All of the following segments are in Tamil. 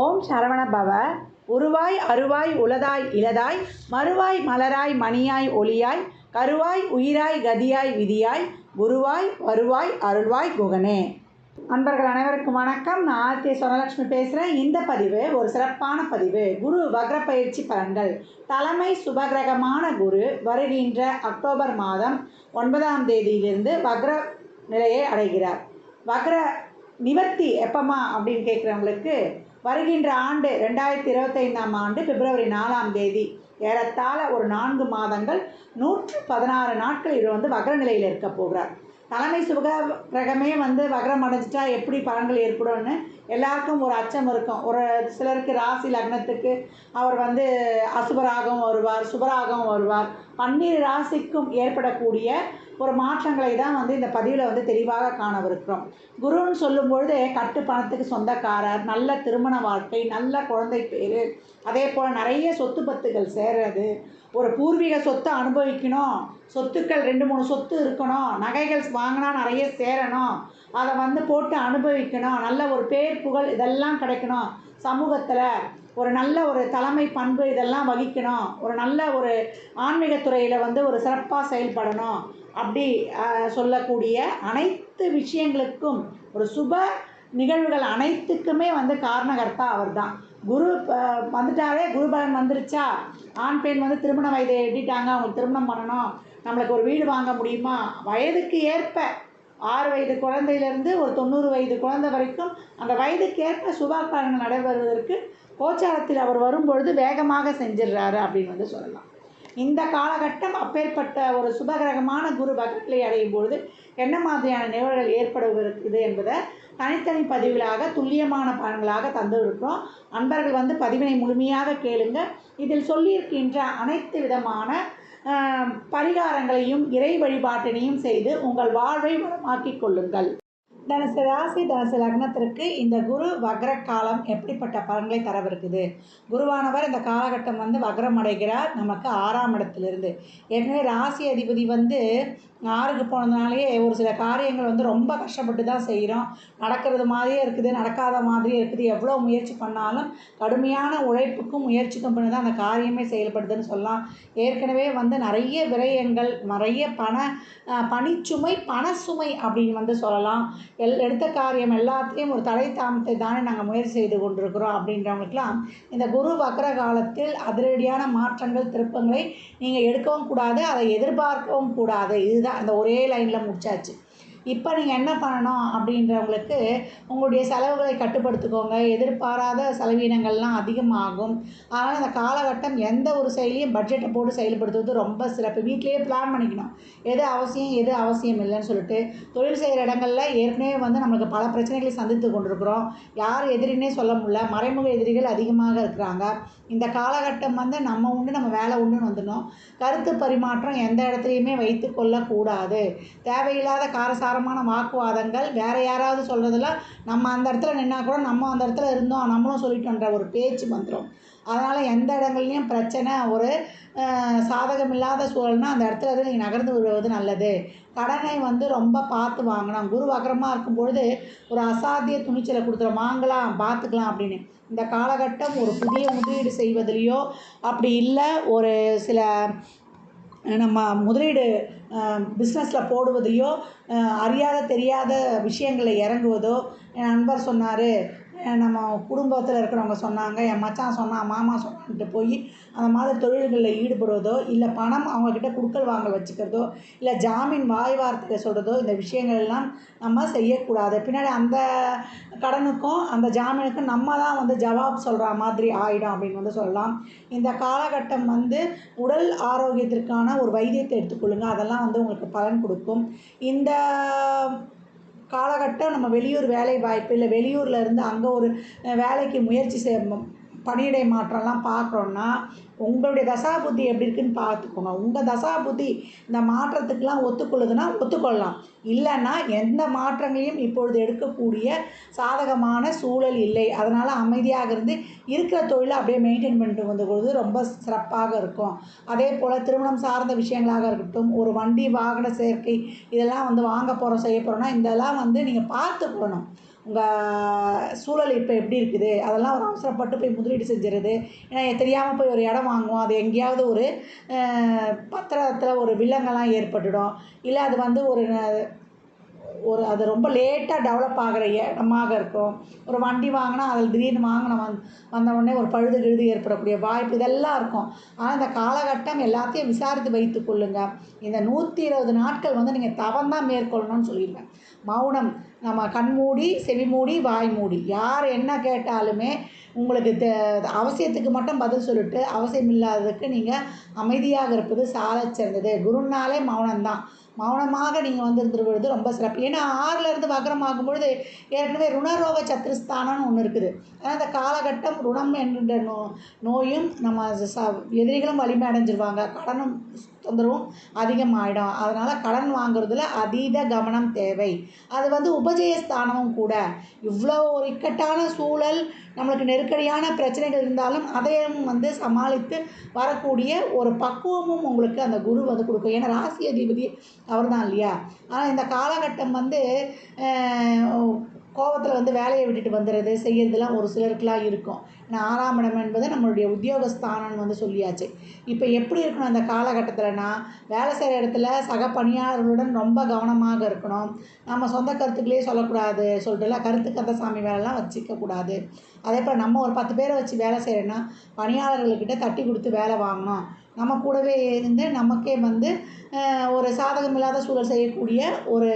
ஓம் சரவண பவ. உருவாய் அருவாய் உளதாய் இளதாய் மறுவாய் மலராய் மணியாய் ஒளியாய் கருவாய் உயிராய் கதியாய் விதியாய் குருவாய் வருவாய் அருள்வாய் குகனே. அன்பர்கள் அனைவருக்கும் வணக்கம். நான் ஆர்கே சொனலட்சுமி பேசுகிறேன் இந்த பதிவு ஒரு சிறப்பான பதிவு. குரு வக்ர பயிற்சி பலன்கள். தலைமை சுபகிரகமான குரு வருகின்ற அக்டோபர் மாதம் ஒன்பதாம் தேதியிலிருந்து வக்ர நிலையை அடைகிறார். வக்ர நிவர்த்தி எப்பமா அப்படின்னு கேட்குறவங்களுக்கு வருகின்ற ஆண்டு ரெண்டாயிரத்தி இருபத்தைந்தாம் ஆண்டு பிப்ரவரி நாலாம் தேதி ஏறத்தாழ ஒரு நான்கு மாதங்கள் நூற்று பதினாறு நாட்கள் இவர் வந்து வக்ர நிலையில் இருக்க போகிறார். தலைமை சுக கிரகமே வந்து வக்ரம் அடைஞ்சிட்டா எப்படி பலன்கள் ஏற்படும்னு எல்லாருக்கும் ஒரு அச்சம் இருக்கும். ஒரு சிலருக்கு ராசி லக்னத்துக்கு அவர் வந்து அசுபராகவும் வருவார் சுபராகவும் வருவார். பன்னீர் ராசிக்கும் ஏற்படக்கூடிய ஒரு மாற்றங்களை தான் வந்து இந்த பதிவில் வந்து தெளிவாக காணவிருக்கிறோம். குருன்னு சொல்லும்பொழுது கட்டு பணத்துக்கு சொந்தக்காரர் நல்ல திருமண வாழ்க்கை நல்ல குழந்தை பேர் அதே போல் நிறைய சொத்து பத்துகள் சேர்றது ஒரு பூர்வீக சொத்தை அனுபவிக்கணும் சொத்துக்கள் ரெண்டு மூணு சொத்து இருக்கணும் நகைகள் வாங்கினா நிறைய சேரணும் அதை வந்து போட்டு அனுபவிக்கணும் நல்ல ஒரு பேர் புகழ் இதெல்லாம் கிடைக்கணும். சமூகத்தில் ஒரு நல்ல ஒரு தலைமை பண்பு இதெல்லாம் வகிக்கணும். ஒரு நல்ல ஒரு ஆன்மீகத்துறையில் வந்து ஒரு சிறப்பாக செயல்படணும் அப்படி சொல்லக்கூடிய அனைத்து விஷயங்களுக்கும் ஒரு சுப நிகழ்வுகள் அனைத்துக்குமே வந்து காரணகர்த்தா அவர் தான் குரு வந்துட்டாவே குருபலன் வந்துருச்சா? ஆண் பெண் வந்து திருமண வயதை எட்டிட்டாங்க அவங்களுக்கு திருமணம் பண்ணணும். நம்மளுக்கு ஒரு வீடு வாங்க முடியுமா? வயதுக்கு ஏற்ப ஆறு வயது குழந்தையிலேருந்து ஒரு தொண்ணூறு வயது குழந்தை வரைக்கும் அந்த வயதுக்கு ஏற்ப சுபாகாரங்கள் நடைபெறுவதற்கு கோச்சாரத்தில் அவர் வரும்பொழுது வேகமாக செஞ்சிடுறாரு அப்படின்னு வந்து சொல்லலாம். இந்த காலகட்டம் அப்பேற்பட்ட ஒரு சுபகிரகமான குரு பகத்திலே அடையும் பொழுது என்ன மாதிரியான நிகழ்வுகள் ஏற்படுகிறது என்பதை தனித்தனி பதிவுகளாக துல்லியமான பலன்களாக தந்துருக்கிறோம். அன்பர்கள் வந்து பதிவினை முழுமையாக கேளுங்க. இதில் சொல்லியிருக்கின்ற அனைத்து விதமான பரிகாரங்களையும் இறை வழிபாட்டினையும் செய்து உங்கள் வாழ்வை வளமாக்கிக் கொள்ளுங்கள். தனுசு ராசி தனுசு லக்னத்திற்கு இந்த குரு வக்ர காலம் எப்படிப்பட்ட பலன்களை தரவிருக்குது? குருவானவர் இந்த காலகட்டம் வந்து வக்ரம் அடைகிறார். நமக்கு ஆறாம் இடத்திலிருந்து. ஏற்கனவே ராசி அதிபதி வந்து ஆறுக்கு போனதுனாலேயே ஒரு சில காரியங்கள் வந்து ரொம்ப கஷ்டப்பட்டு தான் செய்கிறோம் நடக்கிறது மாதிரியே இருக்குது நடக்காத மாதிரியே இருக்குது. எவ்வளோ முயற்சி பண்ணாலும் கடுமையான உழைப்புக்கும் முயற்சிக்கும் பண்ணி தான் அந்த காரியமே செயல்படுதுன்னு சொல்லலாம். ஏற்கனவே வந்து நிறைய விரயங்கள் நிறைய பண பணிச்சுமை பணசுமை அப்படின்னு வந்து சொல்லலாம். எல் எடுத்த காரியம் எல்லாத்தையும் ஒரு தடை தாமத்தை தானே நாங்கள் முயற்சி செய்து கொண்டிருக்கிறோம் அப்படின்றவங்களுக்கெல்லாம் இந்த குரு வக்கர காலத்தில் அதிரடியான மாற்றங்கள் திருப்பங்களை நீங்கள் எடுக்கவும் கூடாது அதை எதிர்பார்க்கவும் கூடாது. இதுதான் அந்த ஒரே லைனில் முடிச்சாச்சு. இப்போ நீங்கள் என்ன பண்ணணும் அப்படின்றவங்களுக்கு உங்களுடைய செலவுகளை கட்டுப்படுத்திக்கோங்க. எதிர்பாராத செலவினங்கள்லாம் அதிகமாகும். அதனால் இந்த காலகட்டம் எந்த ஒரு செயலையும் பட்ஜெட்டை போட்டு செயல்படுத்துவது ரொம்ப சிறப்பு. வீட்டிலேயே பிளான் பண்ணிக்கணும். எது அவசியம் எது அவசியம் இல்லைன்னு சொல்லிட்டு தொழில் செய்கிற இடங்களில் ஏற்கனவே வந்து நம்மளுக்கு பல பிரச்சனைகளை சந்தித்து கொண்டிருக்கிறோம். யார் எதிரின்னே சொல்ல முடியல. மறைமுக எதிரிகள் அதிகமாக இருக்கிறாங்க. இந்த காலகட்டம் வந்து நம்ம உண்டு நம்ம வேலை உண்டுன்னு வந்துடணும். கருத்து பரிமாற்றம் எந்த இடத்துலையுமே வைத்து கொள்ளக்கூடாது. தேவையில்லாத காரசாரமான வாக்குவாதங்கள் வேற யாராவது சொல்கிறதுல நம்ம அந்த இடத்துல நின்னா கூட நம்ம அந்த இடத்துல இருந்தோம் நம்மளும் சொல்லிட்டோன்ற ஒரு பேச்சு வந்துடும் அதனால் எந்த இடங்கள்லையும் பிரச்சனை ஒரு சாதகமில்லாத சூழல்னா அந்த இடத்துல இருந்து நீங்கள் நகர்ந்து விடுவது நல்லது. கடனை வந்து ரொம்ப பார்த்து வாங்கணும். குரு வக்கரமாக இருக்கும்பொழுது ஒரு அசாத்திய துணிச்சலை கொடுத்துரும் வாங்கலாம் பார்த்துக்கலாம் அப்படின்னு. இந்த காலகட்டம் ஒரு புதிய முதலீடு செய்வதிலையோ அப்படி இல்லை ஒரு சில நம்ம முதலீடு பிஸ்னஸில் போடுவதையோ அறியாத தெரியாத விஷயங்களை இறங்குவதோ என் நண்பர் சொன்னார். நம்ம குடும்பத்தில் இருக்கிறவங்க சொன்னாங்க என் மச்சான் சொன்னான் மாமா சொன்னான்ட்டு போய் அந்த மாதிரி தொழில்களில் ஈடுபடுவதோ இல்லை பணம் அவங்கக்கிட்ட குடுக்கல் வாங்கல் வச்சுக்கிறதோ இல்லை ஜாமீன் வாய் வார்த்தையை சொல்கிறதோ இந்த விஷயங்கள் எல்லாம் நம்ம செய்யக்கூடாது. பின்னாடி அந்த கடனுக்கும் அந்த ஜாமீனுக்கும் நம்ம தான் வந்து ஜவாப் சொல்கிற மாதிரி ஆகிடும் அப்படின்னு வந்து சொல்லலாம். இந்த காலகட்டம் வந்து உடல் ஆரோக்கியத்திற்கான ஒரு வைத்தியத்தை எடுத்துக்கொள்ளுங்க. அதெல்லாம் வந்து உங்களுக்கு பலன் கொடுக்கும். இந்த காலகட்டம் நம்ம வெளியூர் வேலை வாய்ப்பு இல்லை. வெளியூரில் இருந்து அங்கே ஒரு வேலைக்கு முயற்சி செய் பணியிடை மாற்றம்லாம் பார்க்குறோன்னா உங்களுடைய தசாபுத்தி எப்படி இருக்குன்னு பார்த்துக்கோங்க உங்கள் தசாபுத்தி இந்த மாற்றத்துக்கெலாம் ஒத்துக்கொள்ளுதுன்னா ஒத்துக்கொள்ளலாம். இல்லைன்னா எந்த மாற்றங்களையும் இப்பொழுது எடுக்கக்கூடிய சாதகமான சூழல் இல்லை. அதனால் அமைதியாக இருந்து இருக்கிற தொழிலை அப்படியே மெயின்டைன் பண்ணிட்டு வந்த பொழுது ரொம்ப சிறப்பாக இருக்கும். அதே போல் திருமணம் சார்ந்த விஷயங்களாக இருக்கட்டும் ஒரு வண்டி வாகன சேர்க்கை இதெல்லாம் வந்து வாங்க போகிறோம் செய்ய போகிறோம்னா இதெல்லாம் வந்து நீங்கள் பார்த்துக்கணும் உங்கள் சூழல் இப்போ எப்படி இருக்குது? அதெல்லாம் ஒரு அவசரப்பட்டு போய் முதலீடு செஞ்சிருது ஏன்னா தெரியாமல் போய் ஒரு இடம் வாங்குவோம். அது எங்கேயாவது ஒரு பத்திரத்தில் ஒரு வில்லங்கம்லாம் ஏற்பட்டுடும். இல்லை அது வந்து ஒரு ஒரு அது ரொம்ப லேட்டாக டெவலப் ஆகிற இடமாக இருக்கும். ஒரு வண்டி வாங்கினா அதில் திடீர்னு வாங்கின வந் வந்த உடனே ஒரு பழுது கிழுது ஏற்படக்கூடிய வாய்ப்பு இதெல்லாம் இருக்கும். ஆனால் இந்த காலகட்டம் எல்லாத்தையும் விசாரித்து வைத்து கொள்ளுங்கள் இந்த நூற்றி இருபது நாட்கள் வந்து நீங்கள் தவம் தான் மேற்கொள்ளணும்னு சொல்லிடுவேன் மௌனம். நம்ம கண் மூடி செவி மூடி வாய் மூடி. யார் என்ன கேட்டாலுமே உங்களுக்கு தே அவசியத்துக்கு மட்டும் பதில் சொல்லிட்டு அவசியம் இல்லாததுக்கு நீங்கள் அமைதியாக இருப்பது சாலச் சிறந்தது. குருனாலே மௌனம்தான். மௌனமாக நீங்கள் வந்து இருந்துருவது ரொம்ப சிறப்பு. ஏன்னா ஆறிலேருந்து வக்ரமாகும் பொழுது ஏற்கனவே ருணரோக சத்துருஸ்தானம்னு ஒன்று இருக்குது. ஆனால் இந்த காலகட்டம் ருணம் என்கின்ற நோ நோயும் நம்ம ச எதிரிகளும் வலிமை அடைஞ்சிருவாங்க. கடனும் தொந்தரவும் அதிகமாகிடும் அதனால் கடன் வாங்குறதுல அதீத கவனம் தேவை. அது வந்து உபஜயஸ்தானமும் கூட. இவ்வளோ ஒரு இக்கட்டான சூழல் நம்மளுக்கு நெருக்கடியான பிரச்சனைகள் இருந்தாலும் அதையும் வந்து சமாளித்து வரக்கூடிய ஒரு பக்குவமும் உங்களுக்கு அந்த குரு வந்து கொடுக்கும். ஏன்னா ராசி அதிபதி அவர் தான் இல்லையா? ஆனால் இந்த காலகட்டம் வந்து கோபத்தில் வந்து வேலையை விட்டுட்டு வந்துடுறது செய்கிறதுலாம் ஒரு சிலருக்குலாம் இருக்கும். ஆனால் ஆறாம் இடம் என்பது நம்மளுடைய உத்தியோகஸ்தானம்னு வந்து சொல்லியாச்சு. இப்போ எப்படி இருக்கணும் அந்த காலகட்டத்தில்னா வேலை செய்கிற இடத்துல சக பணியாளர்களுடன் ரொம்ப கவனமாக இருக்கணும். நம்ம சொந்த கருத்துக்களையே சொல்லக்கூடாது சொல்லிட்டுல கருத்து கந்தசாமி வேலைலாம் வச்சுக்கக்கூடாது. அதே போல் நம்ம ஒரு பத்து பேரை வச்சு வேலை செய்கிறோன்னா பணியாளர்கள்கிட்ட தட்டி கொடுத்து வேலை வாங்கணும். நம்ம கூடவே இருந்து நமக்கே வந்து ஒரு சாதகம் இல்லாத சூழல் செய்யக்கூடிய ஒரு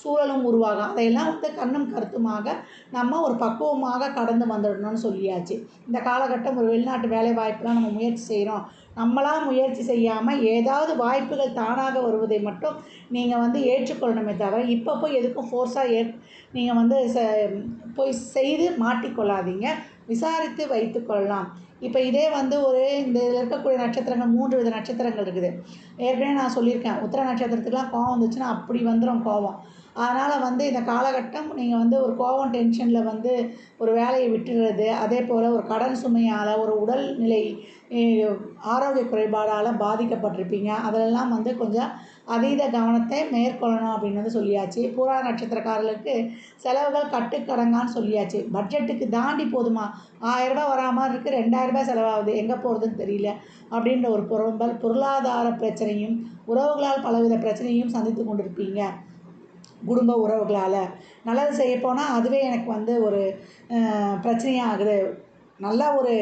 சூழலும் உருவாகும். அதையெல்லாம் வந்து கண்ணும் கருத்துமாக நம்ம ஒரு பக்குவமாக கடந்து வந்துடணும்னு சொல்லியாச்சு. இந்த காலகட்டம் ஒரு வெளிநாட்டு வேலை வாய்ப்புலாம் நம்ம முயற்சி செய்கிறோம் நம்மளாக முயற்சி செய்யாமல் ஏதாவது வாய்ப்புகள் தானாக வருவதை மட்டும் நீங்கள் வந்து ஏற்றுக்கொள்ளணுமே தவிர இப்போ போய் எதுக்கும் ஃபோர்ஸாக ஏற் நீங்கள் வந்து ச போய் செய்து மாட்டிக்கொள்ளாதீங்க. விசாரித்து வைத்துக்கொள்ளலாம் இப்போ இதே வந்து ஒரு இந்த இதில் இருக்கக்கூடிய நட்சத்திரங்கள் மூன்று வித நட்சத்திரங்கள் இருக்குது. ஏற்கனவே நான் சொல்லியிருக்கேன். உத்திர நட்சத்திரத்துக்குலாம் கோவம் வந்துச்சுன்னா அப்படி வந்துடும் கோவம். அதனால் வந்து இந்த காலகட்டம் நீங்கள் வந்து ஒரு கோவம் டென்ஷனில் வந்து ஒரு வேலையை விட்டுடுறது அதே போல் ஒரு கடன் சுமையால் ஒரு உடல்நிலை ஆரோக்கிய குறைபாடால் பாதிக்கப்பட்டிருப்பீங்க. அதிலெல்லாம் வந்து கொஞ்சம் அதீத கவனத்தை மேற்கொள்ளணும் அப்படின்னு வந்து சொல்லியாச்சு. பூரா நட்சத்திரக்காரர்களுக்கு செலவுகள் கட்டுக்கடங்கான்னு சொல்லியாச்சு. பட்ஜெட்டுக்கு தாண்டி போதுமா? ஆயிரரூபா வரா மாதிரி இருக்குது ரெண்டாயிரரூபா செலவாகுது. எங்கே போகிறதுன்னு தெரியல. அப்படின்ற ஒரு புறம்பல் பொருளாதார பிரச்சனையும் உறவுகளால் பலவித பிரச்சனையும் சந்தித்து கொண்டிருப்பீங்க. குடும்ப உறவுகளால். நல்லது செய்ய போனால் அதுவே எனக்கு வந்து ஒரு பிரச்சனையாக ஆகுது நல்லா ஒரு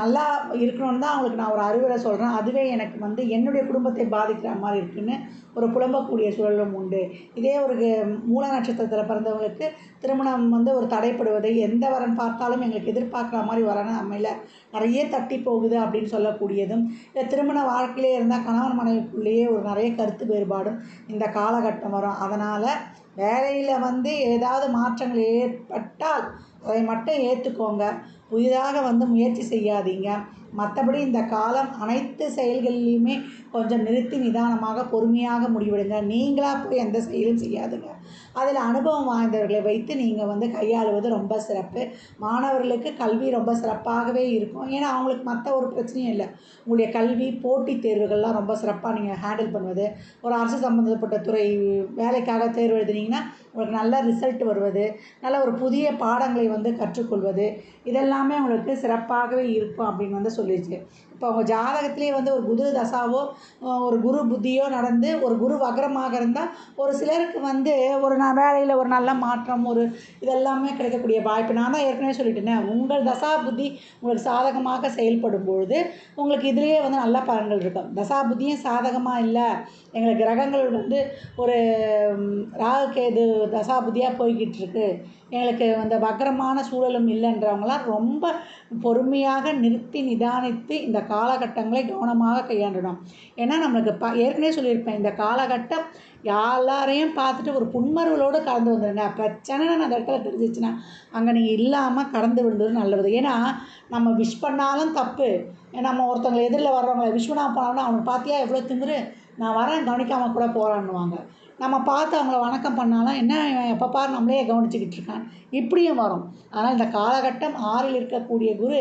நல்லா இருக்கணும்னு தான் அவங்களுக்கு நான் ஒரு அறிவுரை சொல்கிறேன் அதுவே எனக்கு வந்து என்னுடைய குடும்பத்தை பாதிக்கிற மாதிரி இருக்குதுன்னு ஒரு புலம்பக்கூடிய சூழலும் உண்டு. இதே ஒரு மூல நட்சத்திரத்தில் பிறந்தவங்களுக்கு திருமணம் வந்து ஒரு தடைப்படுவது எந்த வரன் பார்த்தாலும் எங்களுக்கு எதிர்பார்க்குற மாதிரி வரணும் அமையல நிறைய தட்டி போகுது அப்படின்னு சொல்லக்கூடியதும் இல்லை திருமண வாழ்க்கையிலே இருந்தால் கணவன் மனைவிக்குள்ளேயே ஒரு நிறைய கருத்து வேறுபாடும் இந்த காலகட்டம் வரும். அதனால் வேலையில் வந்து ஏதாவது மாற்றங்கள் ஏற்பட்டால் அதை மட்டும் ஏற்றுக்கோங்க புதிதாக வந்து முயற்சி செய்யாதீங்க. மற்றபடி இந்த காலம் அனைத்து செயல்களிலையுமே கொஞ்சம் நிறுத்தி நிதானமாக பொறுமையாக முடிவெடுங்க. நீங்களாக போய் எந்த செயலும் செய்யாதுங்க. அதில் அனுபவம் வாய்ந்தவர்களை வைத்து நீங்கள் வந்து கையாளுவது ரொம்ப சிறப்பு. மாணவர்களுக்கு கல்வி ரொம்ப சிறப்பாகவே இருக்கும். ஏன்னா அவங்களுக்கு மற்ற ஒரு பிரச்சனையும் இல்லை. உங்களுடைய கல்வி போட்டித் தேர்வுகள்லாம் ரொம்ப சிறப்பாக நீங்கள் ஹேண்டில் பண்ணுவது. ஒரு அரசு சம்மந்தப்பட்ட துறை வேலைக்காக தேர்வு எழுதுனீங்கன்னா உங்களுக்கு நல்ல ரிசல்ட் வருவது நல்ல ஒரு புதிய பாடங்களை வந்து கற்றுக்கொள்வது இதெல்லாமே உங்களுக்கு சிறப்பாகவே இருக்கும் அப்படின்னு வந்து சொல்லிடுச்சு இப்போ உங்கள் ஜாதகத்திலே வந்து ஒரு குரு தசாவோ ஒரு குரு புத்தியோ நடந்து ஒரு குரு வக்ரமாக இருந்தால் ஒரு சிலருக்கு வந்து ஒரு நான் வேலையில் ஒரு நல்ல மாற்றம் ஒரு இதெல்லாமே கிடைக்கக்கூடிய வாய்ப்பு. நான் தான் ஏற்கனவே சொல்லிட்டேனே உங்கள் தசா புத்தி உங்களுக்கு சாதகமாக செயல்படும் பொழுது உங்களுக்கு இதுலேயே வந்து நல்ல பலன்கள் இருக்கும். தசா புத்தியும் சாதகமாக இல்லை. எங்களுக்கு கிரகங்கள் வந்து ஒரு ராகு கேது தசாபுதியாக போய்கிட்டு இருக்கு எங்களுக்கு அந்த வக்ரமான சூழலும் இல்லைன்றவங்களாம் ரொம்ப பொறுமையாக நிறுத்தி நிதானித்து இந்த காலகட்டங்களை கவனமாக கையாண்டணும். ஏன்னா நம்மளுக்கு ப ஏற்கனவே சொல்லியிருப்பேன் இந்த காலகட்டம் எல்லாரையும் பார்த்துட்டு ஒரு புன்மருவலோடு கடந்து வந்துடுங்க பிரச்சனைன்னு அந்த இடத்துல தெரிஞ்சிச்சுன்னா அங்கே நீங்கள் இல்லாமல் கடந்து விழுந்தது நல்லது. ஏன்னா நம்ம விஷ் பண்ணாலும் தப்பு. நம்ம ஒருத்தவங்களை எதிரில் வர்றவங்களை விஷ் பண்ணாமல் போனோம்னா அவனுக்கு பார்த்தியா எவ்வளோ திமிரு? நான் வரேன் கவனிக்காமல் கூட போகிறான்னுவாங்க நம்ம பார்த்து அவங்கள வணக்கம் பண்ணாலும் என்ன இவன் எப்போ பாரு நம்மளையே கவனிச்சுக்கிட்டு இருக்கான். இப்படியும் வரும். ஆனால் இந்த காலகட்டம் ஆறில் இருக்கக்கூடிய குரு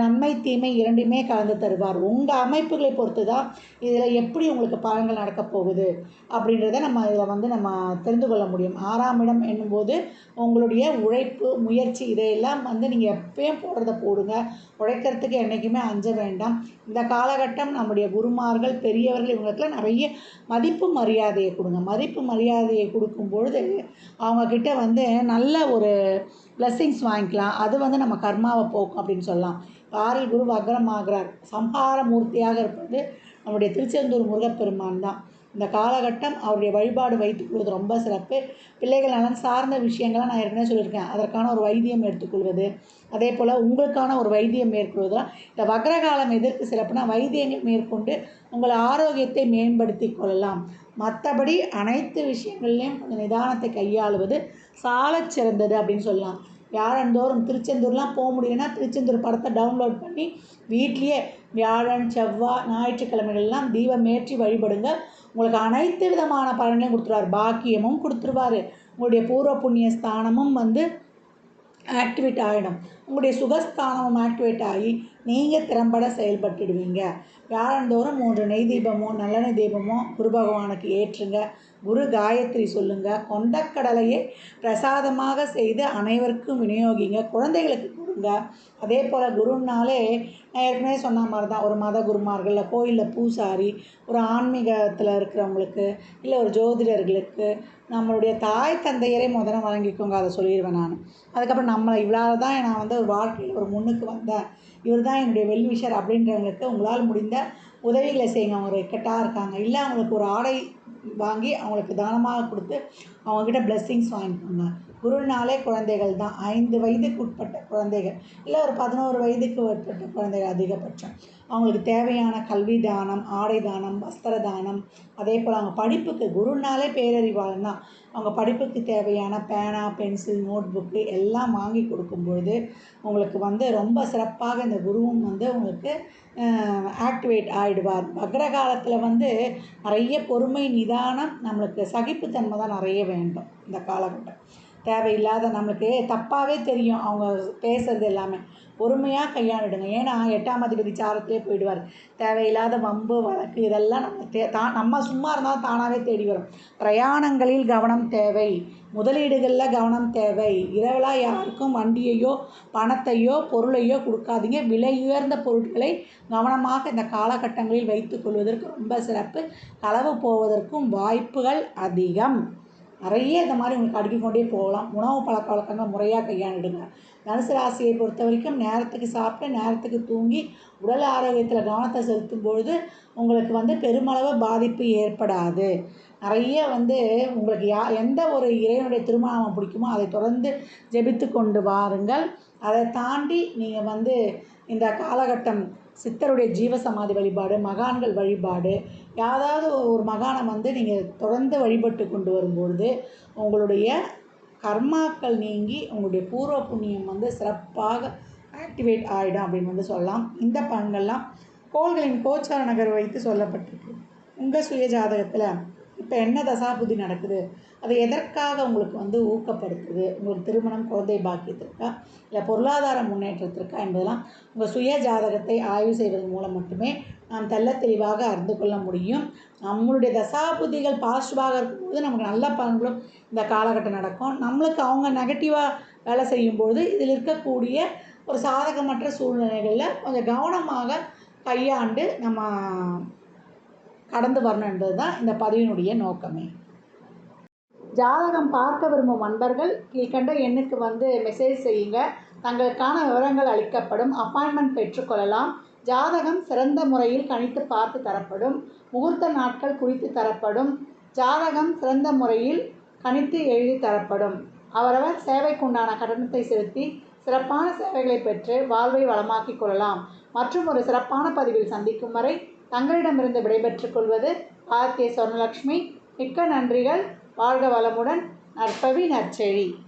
நன்மை தீமை இரண்டுமே கலந்து தருவார். உங்கள் அமைப்புகளை பொறுத்து தான் இதில் எப்படி உங்களுக்கு பலன்கள் நடக்கப் போகுது அப்படின்றத நம்ம இதில் வந்து நம்ம தெரிந்து கொள்ள முடியும். ஆறாம் இடம் என்னும்போது உங்களுடைய உழைப்பு முயற்சி இதையெல்லாம் வந்து நீங்கள் எப்பயும் போடுறத போடுங்க. உழைக்கிறதுக்கு என்றைக்குமே அஞ்ச வேண்டாம். இந்த காலகட்டம் நம்முடைய குருமார்கள் பெரியவர்கள் இவங்களுக்குலாம் நிறைய மதிப்பு மரியாதையை கொடுங்க. மதிப்பு மரியாதையை கொடுக்கும் பொழுது அவங்கக்கிட்ட வந்து நல்ல ஒரு blessings வாங்கிக்கலாம். அது வந்து நம்ம கர்மாவை போக்கும் அப்படின்னு சொல்லலாம். ஆறில் குரு வக்ரமாகிறார். சம்ஹார மூர்த்தியாக இருப்பது நம்முடைய திருச்செந்தூர் முருகப்பெருமான் தான். இந்த காலகட்டம் அவருடைய வழிபாடு வைத்துக்கொள்வது ரொம்ப சிறப்பு. பிள்ளைகள் நலன் சார்ந்த விஷயங்களை நான் ஏற்கனவே சொல்லியிருக்கேன். அதற்கான ஒரு வைத்தியம் எடுத்துக்கொள்வது அதே போல் உங்களுக்கான ஒரு வைத்தியம் மேற்கொள்வது இந்த வக்ரகாலம் எதற்கு சிறப்புனா வைத்தியங்கள் மேற்கொண்டு உங்கள் ஆரோக்கியத்தை மேம்படுத்தி கொள்ளலாம். மற்றபடி அனைத்து விஷயங்கள்லையும் கொஞ்சம் நிதானத்தை கையாளுவது சாலச் சிறந்தது அப்படின்னு சொல்லலாம். வியாழந்தோறும் திருச்செந்தூர்லாம் போக முடியலன்னா திருச்செந்தூர் படத்தை டவுன்லோட் பண்ணி வீட்லேயே வியாழன் செவ்வாய் ஞாயிற்றுக்கிழமைகள்லாம் தீபம் ஏற்றி வழிபடுங்க உங்களுக்கு அனைத்து விதமான பலன்களையும் கொடுத்துருவார். பாக்கியமும் கொடுத்துருவாரு. உங்களுடைய பூர்வ புண்ணிய ஸ்தானமும் வந்து ஆக்டிவேட் ஆகிடும் உங்களுடைய சுகஸ்தானமும் ஆக்டிவேட் ஆகி நீங்கள் திறம்பட செயல்பட்டுடுவீங்க. வியாழந்தோறும் மூன்று நெய் தீபமோ நல்லெண்ணெய் தீபமோ குரு பகவானுக்கு ஏற்றுங்க. குரு காயத்ரி சொல்லுங்கள் கொண்டக்கடலையை பிரசாதமாக செய்து அனைவருக்கும் விநியோகிங்க. குழந்தைகளுக்கு கொடுங்க. அதே போல் குருன்னாலே நான் ஏற்கனவே சொன்ன மாதிரி தான் ஒரு மத குருமார்கள் இல்லை கோயிலில் பூசாரி ஒரு ஆன்மீகத்தில் இருக்கிறவங்களுக்கு இல்லை ஒரு ஜோதிடர்களுக்கு நம்மளுடைய தாய் தந்தையரே முதல்ல வழங்கிக்கோங்க. அதை சொல்லிடுவேன் நான். அதுக்கப்புறம் நம்மளை இவ்வளோ தான் நான் வந்து ஒரு வாழ்க்கையில் ஒரு முன்னுக்கு வந்தேன். இவர் தான் என்னுடைய வெல்விஷர் அப்படின்றவங்களுக்கு உங்களால் முடிந்த உதவிகளை செய்யுங்க. அவங்க இக்கட்டாக இருக்காங்க. இல்லை அவங்களுக்கு ஒரு ஆடை வாங்கி அவங்களுக்கு தானமாக கொடுத்து அவங்கக்கிட்ட ப்ளெஸ்ஸிங்ஸ் வாங்கிக்கோங்க. குருனாலே குழந்தைகள் தான். ஐந்து வயதுக்கு உட்பட்ட குழந்தைகள். இல்லை ஒரு பதினோரு வயதுக்கு உட்பட்ட குழந்தைகள் அதிகபட்சம். அவங்களுக்கு தேவையான கல்வி தானம் ஆடை தானம் வஸ்திர தானம். அதே போல் அவங்க படிப்புக்கு குருனாலே பேரறிவாளன் தான். அவங்க படிப்புக்கு தேவையான பேனா பென்சில் நோட் புக்கு எல்லாம் வாங்கி கொடுக்கும்பொழுது உங்களுக்கு வந்து ரொம்ப சிறப்பாக இந்த குருவும் வந்து உங்களுக்கு ஆக்டிவேட் ஆகிடுவார் வக்ர காலத்தில் வந்து நிறைய பொறுமை நிதானம் நம்மளுக்கு சகிப்புத்தன்மை தான் நிறைய வேண்டும் இந்த காலகட்டம். தேவையில்லாத நம்மளுக்கு தப்பாகவே தெரியும் அவங்க பேசுறது எல்லாமே. பொறுமையாக கையாண்டுடுங்க. ஏன்னா எட்டாம் அதிபதி சாரத்திலே போயிடுவார். தேவையில்லாத வம்பு வழக்கு இதெல்லாம் நம்ம தே தா நம்ம சும்மா இருந்தால் தானாகவே தேடி வரும். பிரயாணங்களில் கவனம் தேவை. முதலீடுகளில் கவனம் தேவை. இரவலாக யாருக்கும் வண்டியையோ பணத்தையோ பொருளையோ கொடுக்காதீங்க. விலை உயர்ந்த பொருட்களை கவனமாக இந்த காலகட்டங்களில் வைத்துக்கொள்வதற்கு ரொம்ப சிறப்பு. களவு போவதற்கும் வாய்ப்புகள் அதிகம். நிறைய இந்த மாதிரி உங்களுக்கு அடுக்கிக்கொண்டே போகலாம். உணவு பழக்க வழக்கங்கள் முறையாக கையாண்டுடுங்க. தனுசு ராசியை பொறுத்த வரைக்கும் நேரத்துக்கு சாப்பிட்டு நேரத்துக்கு தூங்கி உடல் ஆரோக்கியத்தில் கவனத்தை செலுத்தும் பொழுது உங்களுக்கு வந்து பெருமளவு பாதிப்பு ஏற்படாது. நிறைய வந்து உங்களுக்கு யா எந்த ஒரு இறைவனுடைய திருமணம் பிடிக்குமோ அதை தொடர்ந்து ஜெபித்து கொண்டு வாருங்கள். அதை தாண்டி நீங்கள் வந்து இந்த காலகட்டம் சித்தருடைய ஜீவசமாதி வழிபாடு மகான்கள் வழிபாடு யாராவது ஒரு மகானை வந்து நீங்கள் தொடர்ந்து வழிபட்டு கொண்டு வரும்பொழுது உங்களுடைய கர்மாக்கள் நீங்கி உங்களுடைய பூர்வ புண்ணியம் வந்து சிறப்பாக ஆக்டிவேட் ஆகிடும் அப்படின்னு வந்து சொல்லலாம். இந்த பலன்கள்லாம் கோள்களின் கோச்சார நகர் வைத்து சொல்லப்பட்டிருக்கு. உங்கள் சுய ஜாதகத்தில் இப்போ என்ன தசாபுதி நடக்குது? அது எதற்காக உங்களுக்கு வந்து ஊக்கப்படுத்துது? உங்களுக்கு திருமணம் குழந்தை பாக்கியத்திற்கா இல்லை பொருளாதார முன்னேற்றத்திற்கா என்பதெல்லாம் உங்கள் சுய ஜாதகத்தை ஆய்வு செய்வதன் மூலம் மட்டுமே நாம் தெல்ல தெளிவாக அறிந்து கொள்ள முடியும். நம்மளுடைய தசாபுதிகள் பாசிட்டிவாக இருக்கும்போது நமக்கு நல்ல பலன்களும் இந்த காலகட்டம் நடக்கும். நம்மளுக்கு அவங்க நெகட்டிவாக வேலை செய்யும்பொழுது இதில் இருக்கக்கூடிய ஒரு சாதகமற்ற சூழ்நிலைகளில் கொஞ்சம் கவனமாக கையாண்டு நம்ம கடந்து வரணும் என்பது தான் இந்த பதிவினுடைய நோக்கமே. ஜாதகம் பார்க்க விரும்பும் அன்பர்கள் கீழ்கண்ட எண்ணுக்கு வந்து மெசேஜ் செய்யுங்க. தங்களுக்கான விவரங்கள் அளிக்கப்படும். அப்பாயின்மெண்ட் பெற்றுக்கொள்ளலாம் ஜாதகம் சிறந்த முறையில் கணித்து பார்த்து தரப்படும். முகூர்த்த நாட்கள் குறித்து தரப்படும். ஜாதகம் சிறந்த முறையில் கணித்து எழுதி தரப்படும். அவரவர் சேவைக்குண்டான கட்டணத்தை செலுத்தி சிறப்பான சேவைகளை பெற்று வாழ்வை வளமாக்கிக் கொள்ளலாம். மற்றும் ஒரு சிறப்பான பதிவில் சந்திக்கும் வரை தங்களிடமிருந்து விடைபெற்றுக் கொள்வது ஆர்கே சொர்ணலக்ஷ்மி. மிக்க நன்றிகள். வாழ்க வளமுடன். நற்பவி நற்செழி.